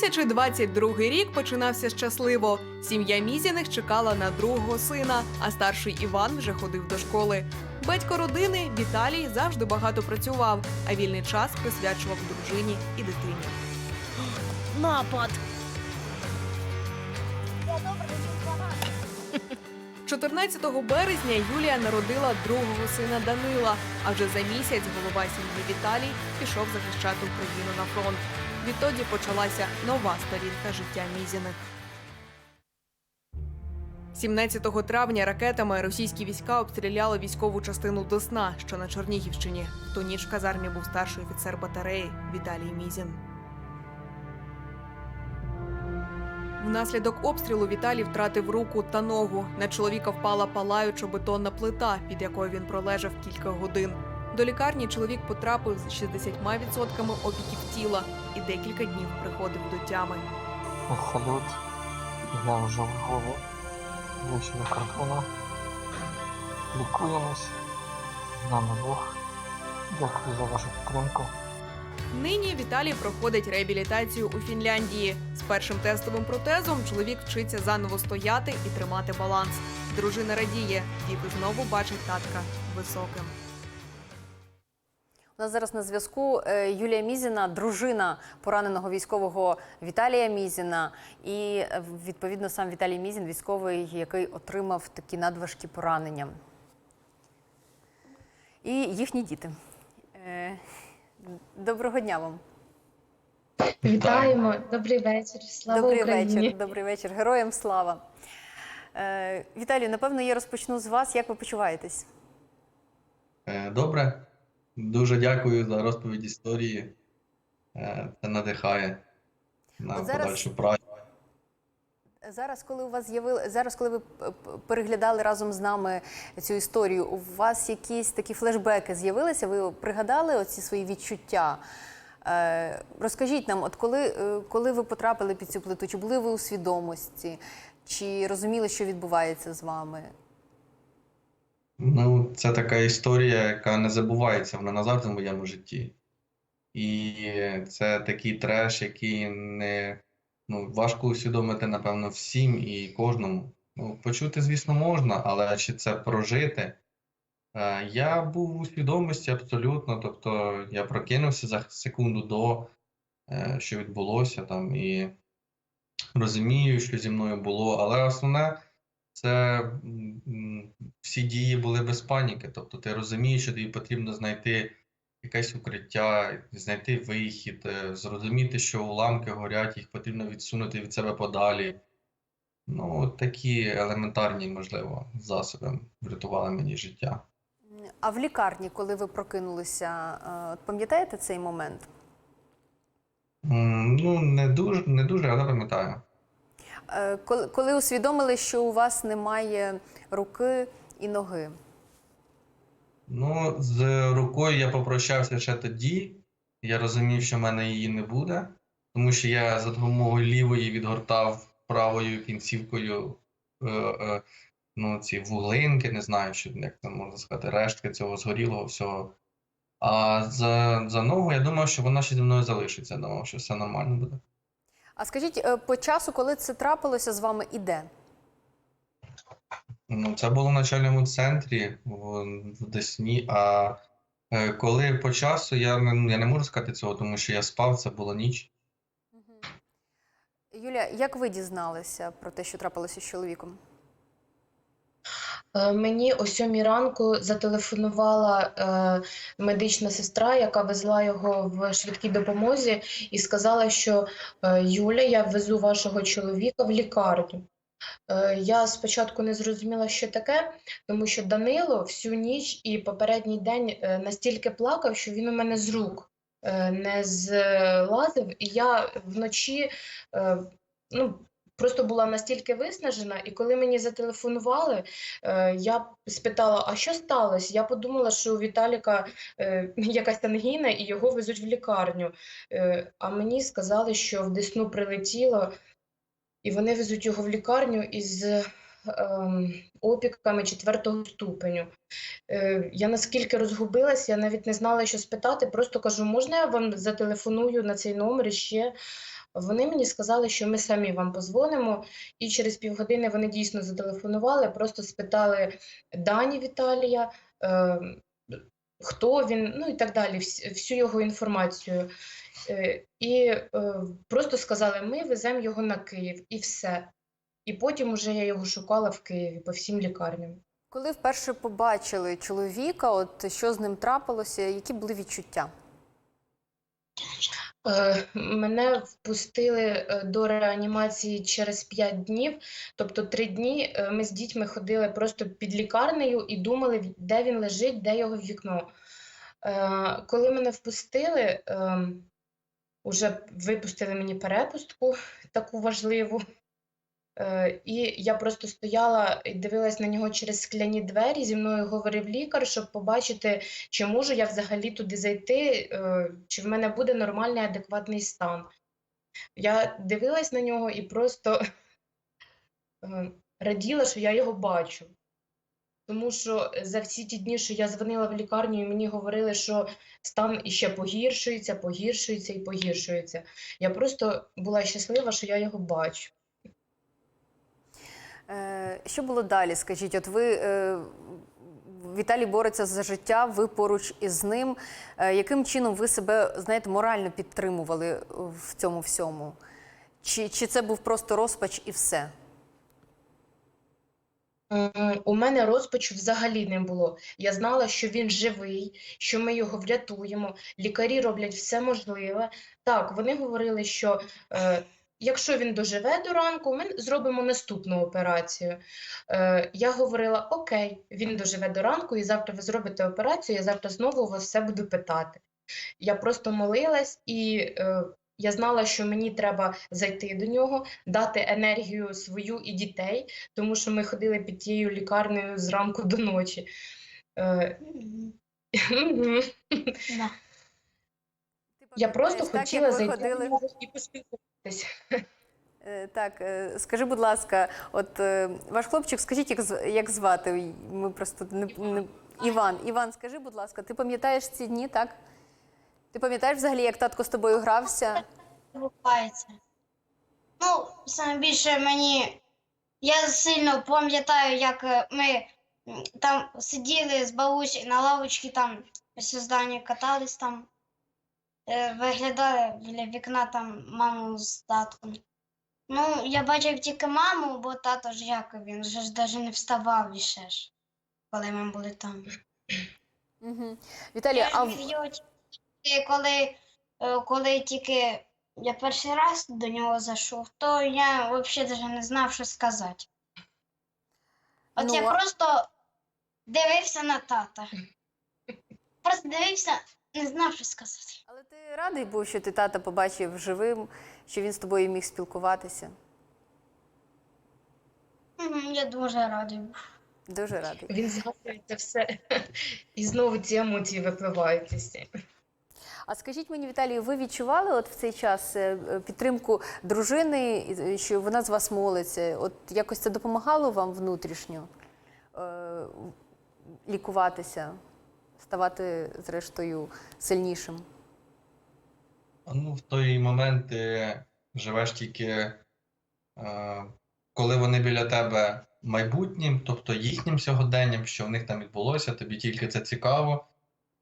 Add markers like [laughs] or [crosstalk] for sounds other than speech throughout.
2022 рік починався щасливо. Сім'я Мізіних чекала на другого сина, а старший Іван вже ходив до школи. Батько родини Віталій завжди багато працював, а вільний час присвячував дружині і дитині. Напад. 14 березня Юлія народила другого сина Данила. А вже за місяць голова сім'ї Віталій пішов захищати Україну на фронт. Відтоді почалася нова сторінка життя Мізіних. 17 травня ракетами російські війська обстріляли військову частину Десна, що на Чернігівщині. В ту ніч в казармі був старший офіцер батареї Віталій Мізін. Внаслідок обстрілу Віталій втратив руку та ногу. На чоловіка впала палаюча бетонна плита, під якою він пролежав кілька годин. До лікарні чоловік потрапив з 60% опіків тіла і декілька днів приходив до тями. Салют. Я вже в Львові. Вийшов кордону. Лікуємось. З нами Бог. Дякую за вашу підтримку. Нині Віталій проходить реабілітацію у Фінляндії. З першим тестовим протезом чоловік вчиться заново стояти і тримати баланс. Дружина радіє, діти знову бачать татка високим. У нас зараз на зв'язку е, Юлія Мізіна, дружина пораненого військового Віталія Мізіна, і е, відповідно сам Віталій Мізін, військовий, який отримав такі надважкі поранення. І їхні діти. Е, Доброго дня вам. Вітаємо, добрий вечір. Слава Добрий Україні. вечір. Добрий вечір. Героям слава. Віталію, напевно, я розпочну з вас. Як ви почуваєтесь? Добре. Дуже дякую за розповідь історії. Е, Це надихає на От зараз- подальшу працю. Зараз, коли у вас з'явили зараз, коли ви переглядали разом з нами цю історію, у вас якісь такі флешбеки з'явилися? Ви пригадали оці свої відчуття? Е, розкажіть нам, от коли, е, коли ви потрапили під цю плиту, чи були ви у свідомості, чи розуміли, що відбувається з вами? Ну, це така історія, яка не забувається, вона назавжди в моєму житті. І це такий треш, який не ну, важко усвідомити, напевно, всім і кожному. Ну, почути, звісно, можна, але чи це прожити? Е, Я був у свідомості абсолютно, тобто я прокинувся за секунду до, е, що відбулося там, і розумію, що зі мною було, але основне це всі дії були без паніки. Тобто ти розумієш, що тобі потрібно знайти якесь укриття, знайти вихід, е, зрозуміти, що уламки горять, їх потрібно відсунути від себе подалі. Ну, такі елементарні, можливо, засоби врятували мені життя. А в лікарні, коли ви прокинулися, е, пам'ятаєте цей момент? Ну, не дуже, не дуже, але пам'ятаю. Е, Коли, усвідомили, що у вас немає руки і ноги? Ну, з рукою я попрощався ще тоді. Я розумів, що в мене її не буде, тому що я за допомогою лівої відгортав правою кінцівкою е, е, ну, ці вуглинки, не знаю, що, як це можна сказати, рештки цього згорілого всього. А за, за ногу я думав, що вона ще зі мною залишиться. Думав, що все нормально буде. А скажіть, е, по часу, коли це трапилося з вами і де? Ну, це було в начальному центрі в, в Десні. А е, коли по часу, я не, я не можу сказати цього, тому що я спав, це була ніч. Юля, як ви дізналися про те, що трапилося з чоловіком? Е, Мені о сьомій ранку зателефонувала е, медична сестра, яка везла його в швидкій допомозі, і сказала, що е, Юля, я везу вашого чоловіка в лікарню. Е, Я спочатку не зрозуміла, що таке, тому що Данило всю ніч і попередній день е, настільки плакав, що він у мене з рук е, не злазив, і я вночі е, ну, просто була настільки виснажена, і коли мені зателефонували, е, я спитала, а що сталося? Я подумала, що у Віталіка е, якась ангіна і його везуть в лікарню. Е, а мені сказали, що в Десну прилетіло, і вони везуть його в лікарню із ем, опіками четвертого ступеню. Я наскільки розгубилась, я навіть не знала, що спитати. Просто кажу, можна я вам зателефоную на цей номер ще? Вони мені сказали, що ми самі вам позвонимо, і через півгодини вони дійсно зателефонували, просто спитали дані Віталія, е, хто він, ну і так далі, всю його інформацію. Е, І е, просто сказали, ми веземо його на Київ, і все. І потім уже я його шукала в Києві по всім лікарням. Коли вперше побачили чоловіка, от що з ним трапилося, які були відчуття? Е, Мене впустили е, до реанімації через 5 днів, тобто 3 дні е, ми з дітьми ходили просто під лікарнею і думали, де він лежить, де його вікно. Коли мене впустили, вже випустили мені перепустку таку важливу. Е, І я просто стояла і дивилась на нього через скляні двері. Зі мною говорив лікар, щоб побачити, чи можу я взагалі туди зайти, е, чи в мене буде нормальний адекватний стан. Я дивилась на нього і просто е, раділа, що я його бачу. Тому що за всі ті дні, що я дзвонила в лікарню, і мені говорили, що стан іще погіршується, погіршується і погіршується. Я просто була щаслива, що я його бачу. Е, Що було далі? Скажіть, от ви е, Віталій бореться за життя, ви поруч із ним. Е, Яким чином ви себе знаєте, морально підтримували в цьому всьому? Чи, чи це був просто розпач і все? У мене розпачу взагалі не було. Я знала, що він живий, що ми його врятуємо. Лікарі роблять все можливе. Так, вони говорили, що е, якщо він доживе до ранку, ми зробимо наступну операцію. Е, я говорила: Окей, він доживе до ранку, і завтра ви зробите операцію, я завтра знову вас все буду питати. Я просто молилась і е, я знала, що мені треба зайти до нього, дати енергію свою і дітей, тому що ми ходили під тією лікарнею зранку до ночі. Е, [laughs] Я просто хотіла зайти до нього і поспілкуватися. Е, Так, е, скажи, будь ласка, от е, ваш хлопчик, скажіть, як, як звати? Ми просто не, не... Іван. Іван, скажи, будь ласка, ти пам'ятаєш ці дні, так? Ти пам'ятаєш взагалі, як татко з тобою грався? Відбувається. Ну, саме більше мені. Я сильно пам'ятаю, як ми там сиділи з бабусею на лавочці, там ось у катались там, виглядали біля вікна там маму з татком. Ну, я бачив тільки маму, бо тато ж як він вже ж навіть не вставав і ще ж, коли ми були там. Угу. Віталій, а в- тільки коли, е, коли тільки я перший раз до нього зайшов, то я взагалі навіть не знав, що сказати. От Ну, я а- просто дивився на тата. Просто дивився, не знав, що сказати. але ти радий був, що ти тата побачив живим, що він з тобою міг спілкуватися? Я дуже радий був. Дуже радий. Він згадує це все, і знову ці емоції випливають із цим. А скажіть мені, Віталію, ви відчували от в цей час е, підтримку дружини, е, що вона з вас молиться? От якось це допомагало вам внутрішньо е, лікуватися, ставати, зрештою, сильнішим? Ну, в той момент ти живеш тільки, е, коли вони біля тебе майбутнім, тобто їхнім сьогоденням, що в них там відбулося, тобі тільки це цікаво,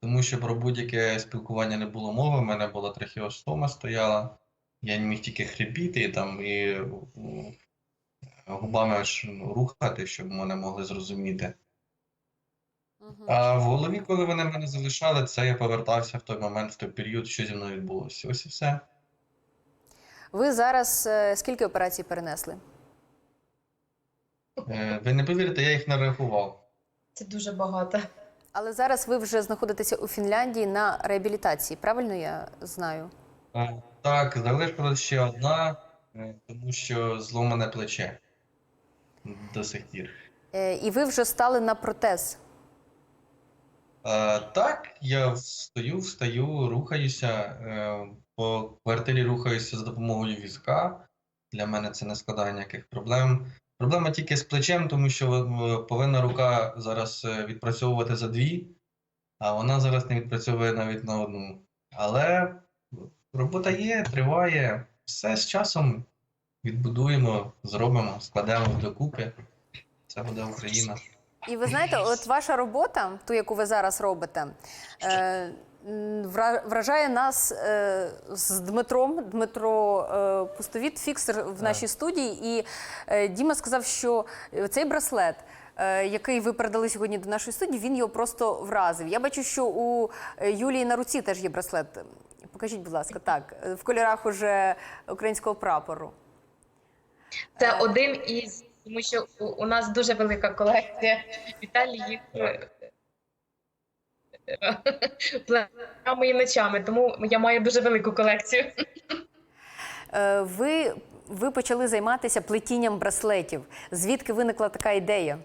тому що про будь-яке спілкування не було мови, в мене була трахеостома стояла, я не міг тільки хрипіти і там і губами аж ну, рухати, щоб мене могли зрозуміти. А в голові, коли вони мене залишали, це я повертався в той момент, в той період, що зі мною відбулося. Ось і все. Ви зараз е, скільки операцій перенесли? Е, Ви не повірите, я їх не рахував. Це дуже багато. Але зараз ви вже знаходитеся у Фінляндії на реабілітації, правильно я знаю? Е, Так, залишилась ще одна, е, тому що зломане плече до сих пір. Е, І ви вже стали на протез. Е, Так, я встаю, встаю, рухаюся. е, По квартирі рухаюся за допомогою візка. Для мене це не складає ніяких проблем. Проблема тільки з плечем, тому що е, повинна рука зараз відпрацьовувати за дві, а вона зараз не відпрацьовує навіть на одну. Але робота є, триває. все з часом відбудуємо, зробимо, складемо докупи. Це буде Україна. І ви знаєте, от ваша робота, ту, яку ви зараз робите, е, вражає нас е, з Дмитром. Дмитро е, Пустовіт, фіксер в нашій студії. І Діма сказав, що цей браслет. Який ви передали сьогодні до нашої студії, він його просто вразив. Я бачу, що у Юлії на руці теж є браслет. Покажіть, будь ласка, так, в кольорах уже українського прапору. Це один із, тому що у, у нас дуже велика колекція. Віталій їх е, і ночами, тому я маю дуже велику колекцію. Е, Ви, ви почали займатися плетінням браслетів. Звідки виникла така ідея?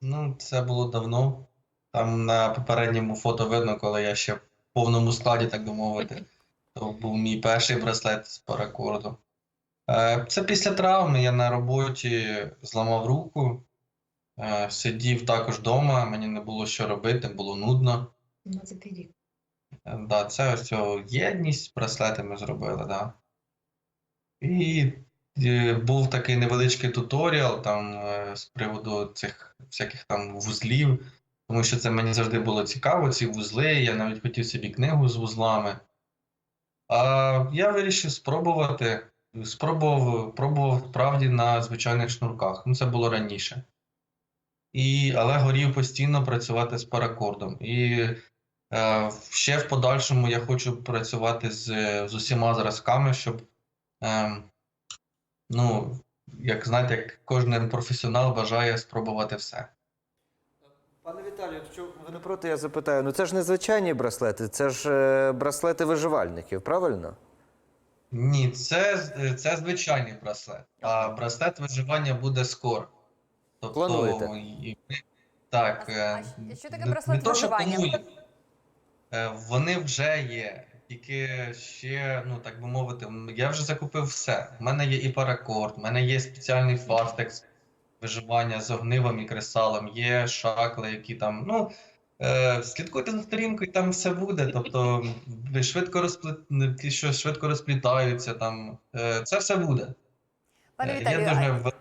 Ну, це було давно. Там на попередньому фото видно, коли я ще в повному складі, так би мовити. То був мій перший браслет з паракорду. Е, Це після травми я на роботі зламав руку, е, сидів також вдома, мені не було що робити, було нудно. 12 рік. Е, Да, це ось цього єдність з браслетами зробили, да. І був такий невеличкий туторіал там з приводу цих всяких там вузлів, тому що це мені завжди було цікаво, ці вузли. Я навіть хотів собі книгу з вузлами. А я вирішив спробувати. Спробував, пробував справді на звичайних шнурках. Ну, це було раніше. І, але горів постійно працювати з паракордом. І Е, Ще в подальшому я хочу працювати з, з усіма зразками, щоб, ем, ну, як знаєте, як кожен професіонал бажає спробувати все. Пане Віталію, якщо ви не проти, я запитаю. Ну це ж не звичайні браслети, це ж е, браслети виживальників, правильно? Ні, це, це звичайний браслет, а браслет виживання буде скоро. Тобто, Плануєте? і так, А- е, а що таке браслет не то, що виживання? Е, Вони вже є, тільки ще, ну так би мовити, я вже закупив все. У мене є і паракорд, у мене є спеціальний фастекс виживання з огнивом і кресалом, є шакли, які там. Ну, слідкуйте за сторінкою, там все буде. Тобто швидко розплет... що швидко розплітаються, там е, це все буде. Пане Е, Віталію, дуже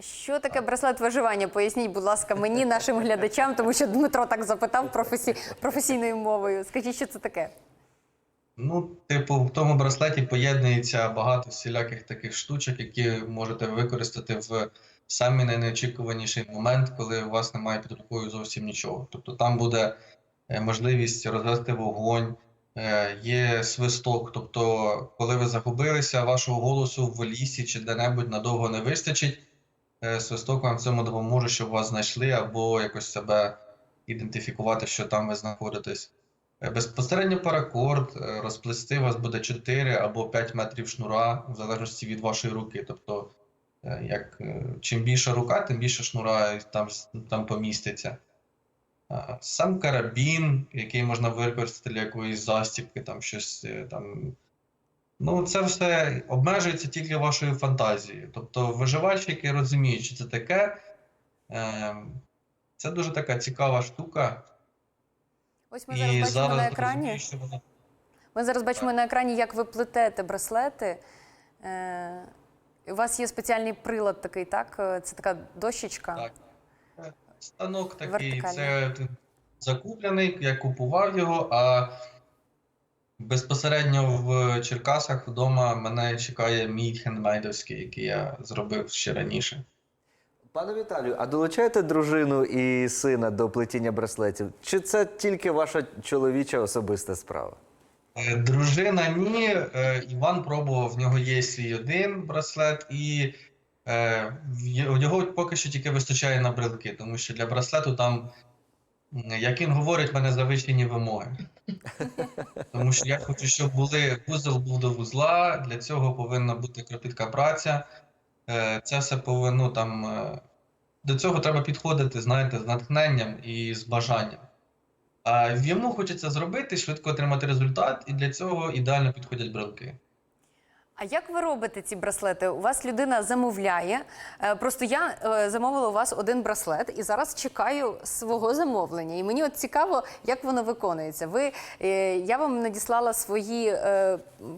що таке браслет виживання? Поясніть, будь ласка, мені, нашим глядачам, тому що Дмитро так запитав професі... професійною мовою. Скажіть, що це таке? Ну, типу, в тому браслеті поєднується багато всіляких таких штучок, які можете використати в самий найнеочікуваніший момент, коли у вас немає під рукою зовсім нічого. Тобто там буде е, можливість розвести вогонь, е, є свисток. Тобто, коли ви загубилися, вашого голосу в лісі чи де-небудь надовго не вистачить, е, свисток вам в цьому допоможе, щоб вас знайшли або якось себе ідентифікувати, що там ви знаходитесь. Безпосередньо паракорд, розплести вас буде 4 або 5 метрів шнура, в залежності від вашої руки. Тобто, як, е, чим більша рука, тим більше шнура там, там поміститься. Е, Сам карабін, який можна використати для якоїсь застібки, там щось е, там. Ну, це все обмежується тільки вашою фантазією. Тобто, виживач, який розуміє, що це таке, е, це дуже така цікава штука. Ось ми зараз І бачимо зараз на екрані. розумію, що вона Ми зараз бачимо на екрані, як ви плетете браслети. У вас є спеціальний прилад такий, так? Е, Це така дощечка. Так. Станок такий, Вертикальний. це закуплений, я купував його, а безпосередньо в Черкасах вдома мене чекає мій хендмейдовський, який я зробив ще раніше. Пане Віталію, а долучаєте дружину і сина до плетіння браслетів? Чи це тільки ваша чоловіча особиста справа? Е, Дружина ні, е, Іван пробував, в нього є свій один браслет, і е, в нього поки що тільки вистачає на брелки, тому що для браслету там, як він говорить, в мене завищені вимоги. Тому що я хочу, щоб були вузол був до вузла, для цього повинна бути кропітка праця. Це все повинно там. До цього треба підходити, знаєте, з натхненням і з бажанням. А йому хочеться зробити, швидко отримати результат, і для цього ідеально підходять брелки. А як ви робите ці браслети? У вас людина замовляє. Е, Просто я е, замовила у вас один браслет і зараз чекаю свого замовлення. І мені от цікаво, як воно виконується. Ви, е, я вам надіслала свої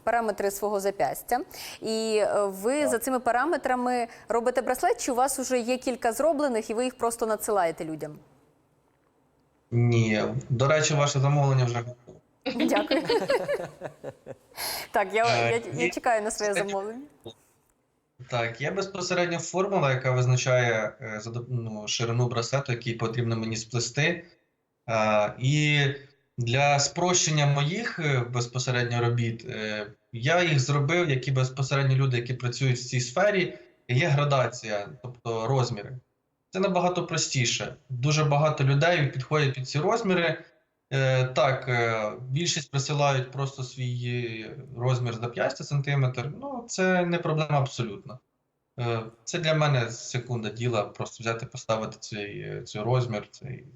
параметри свого запястя, і ви за цими параметрами робите браслет, чи у вас вже є кілька зроблених, і ви їх просто надсилаєте людям? Ні, до речі, ваше замовлення вже готове. Дякую. Так, я, Е, я, я чекаю на своє замовлення. Так, є безпосередньо формула, яка визначає е, ну, ширину браслету, який потрібно мені сплести. Е, І для спрощення моїх безпосередньо робіт, я їх зробив, які безпосередньо люди, які працюють в цій сфері, є градація, тобто розміри. Це набагато простіше. Дуже багато людей підходять під ці розміри. Е, Так, е, більшість присилають просто свій розмір зап'ястя сантиметр. Ну, це не проблема абсолютно. Е, Це для мене секунда діла, просто взяти, поставити цей, цей розмір цей,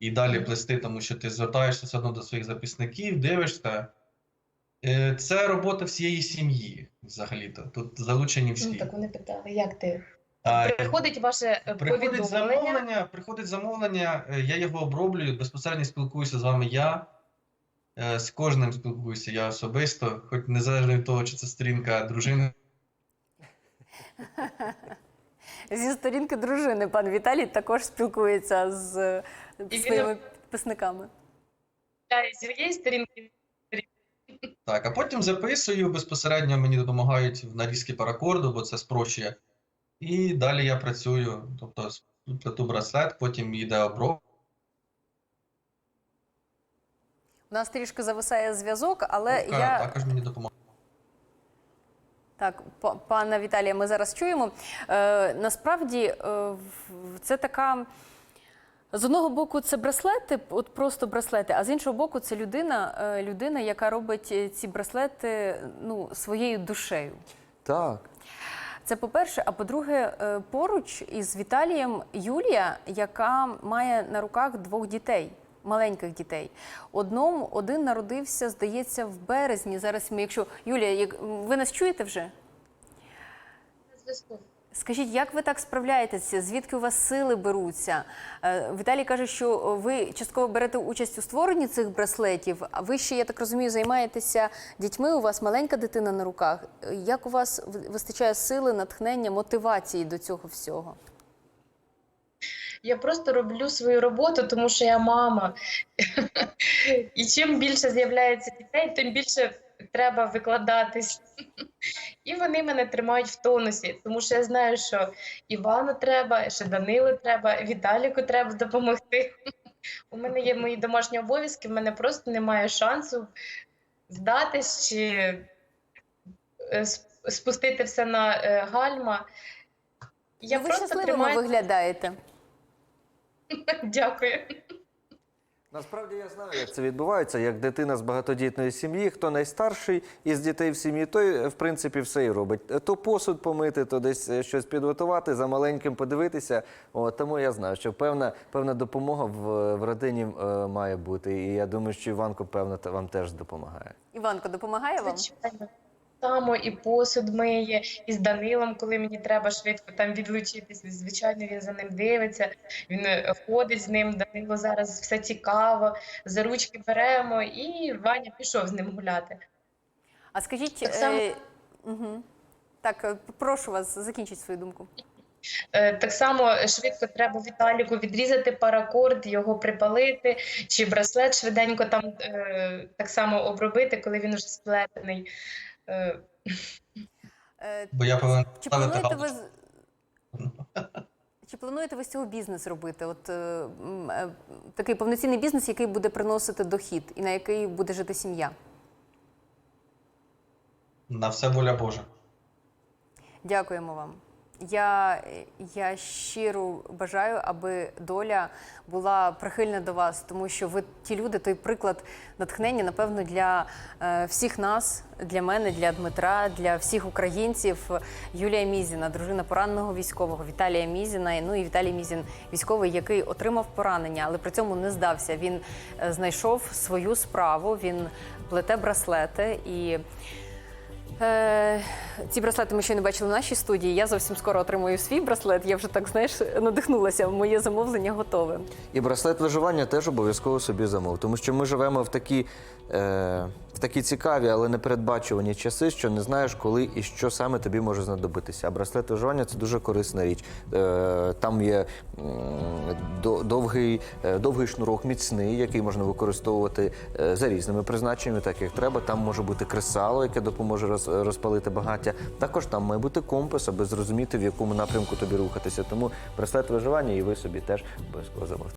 і далі плести, тому що ти звертаєшся все одно до своїх записників, дивишся. Е, Це робота всієї сім'ї, взагалі-то. Тут залучені Ну, всі. так вони питали, як ти? Приходить ваше е, Приходить повідомлення. замовлення, приходить замовлення, е, я його оброблюю, безпосередньо спілкуюся з вами я. Е, З кожним спілкуюся я особисто, хоч незалежно від того, чи це сторінка дружини. Зі сторінки дружини пан Віталій також спілкується з І своїми підписниками. Я сторінки Так, а потім записую, безпосередньо мені допомагають в нарізки паракорду, бо це спрощує. І далі я працюю, тобто плету браслет, потім йде обробка. У нас трішки зависає зв'язок, але я також мені допомагає. так, па- пана Віталія, ми зараз чуємо. Е, насправді е, це така. З одного боку, це браслети, от просто браслети, а з іншого боку, це людина, е, людина, яка робить е, ці браслети ну, своєю душею. Так. Це по-перше, а по-друге, е, поруч із Віталієм Юлія, яка має на руках двох дітей, маленьких дітей. Одному один народився, здається, в березні. Зараз ми, якщо Юлія, як ви нас чуєте вже? зв'язку. Скажіть, як ви так справляєтеся? Звідки у вас сили беруться? Е, Віталій каже, що ви частково берете участь у створенні цих браслетів, а ви ще, я так розумію, займаєтеся дітьми. У вас маленька дитина на руках. Е, Як у вас вистачає сили, натхнення, мотивації до цього всього? Я просто роблю свою роботу, тому що я мама. [laughs] І чим більше з'являється дітей, тим більше треба викладатись. І вони мене тримають в тонусі, тому що я знаю, що Івану треба, що Данилу треба, Віталіку треба допомогти. У мене є мої домашні обов'язки, в мене просто немає шансу здатись чи е, спустити все на е, гальма. Я Ну, ви просто тримаю. виглядаєте. Дякую. Насправді я знаю, як це відбувається, як дитина з багатодітної сім'ї, хто найстарший із дітей в сім'ї, той, е, в принципі, все і робить. Е, То посуд помити, то десь е, щось підготувати, за маленьким подивитися. От, тому я знаю, що певна, певна допомога в, в родині е, має бути. І я думаю, що Іванко, певно, та- вам теж допомагає. Іванко, допомагає вам? Звичайно. Само і посуд миє, і з Данилом, коли мені треба швидко там відлучитись. Звичайно, він за ним дивиться, він е, ходить з ним. Данило зараз все цікаво, за ручки беремо, і Ваня пішов з ним гуляти. А скажіть, Так само- е, угу. так, е, прошу вас, закінчіть свою думку. Е, Так само швидко треба Віталіку відрізати паракорд, його припалити, чи браслет швиденько там так само обробити, коли він вже сплетений. Е, Е, Бо я повинен Чи плануєте ви чи плануєте ви з цього бізнес робити? От е, е, такий повноцінний бізнес, який буде приносити дохід і на який буде жити сім'я? На все воля Божа. Дякуємо вам. Я, я щиро бажаю, аби доля була прихильна до вас, тому що ви ті люди, той приклад натхнення, напевно, для е, всіх нас, для мене, для Дмитра, для всіх українців. Юлія Мізіна, дружина пораненого військового, Віталія Мізіна. Ну і Віталій Мізін, військовий, який отримав поранення, але при цьому не здався. Він е, знайшов свою справу, він плете браслети і. Е, ці браслети ми ще не бачили в нашій студії. Я зовсім скоро отримую свій браслет. Я вже так знаєш надихнулася. Моє замовлення готове. І браслет виживання теж обов'язково собі замов, тому що ми живемо в такі, е, в такі цікаві, але непередбачувані часи, що не знаєш, коли і що саме тобі може знадобитися. А браслет виживання це дуже корисна річ. Е, там є довгий, е, довгий шнурок міцний, який можна використовувати е, за різними призначеннями, так як треба. Там може бути кресало, яке допоможе роз- розпалити багаття. Також там має бути компас, аби зрозуміти, в якому напрямку тобі рухатися. Тому браслет виживання і ви собі теж обов'язково замовте.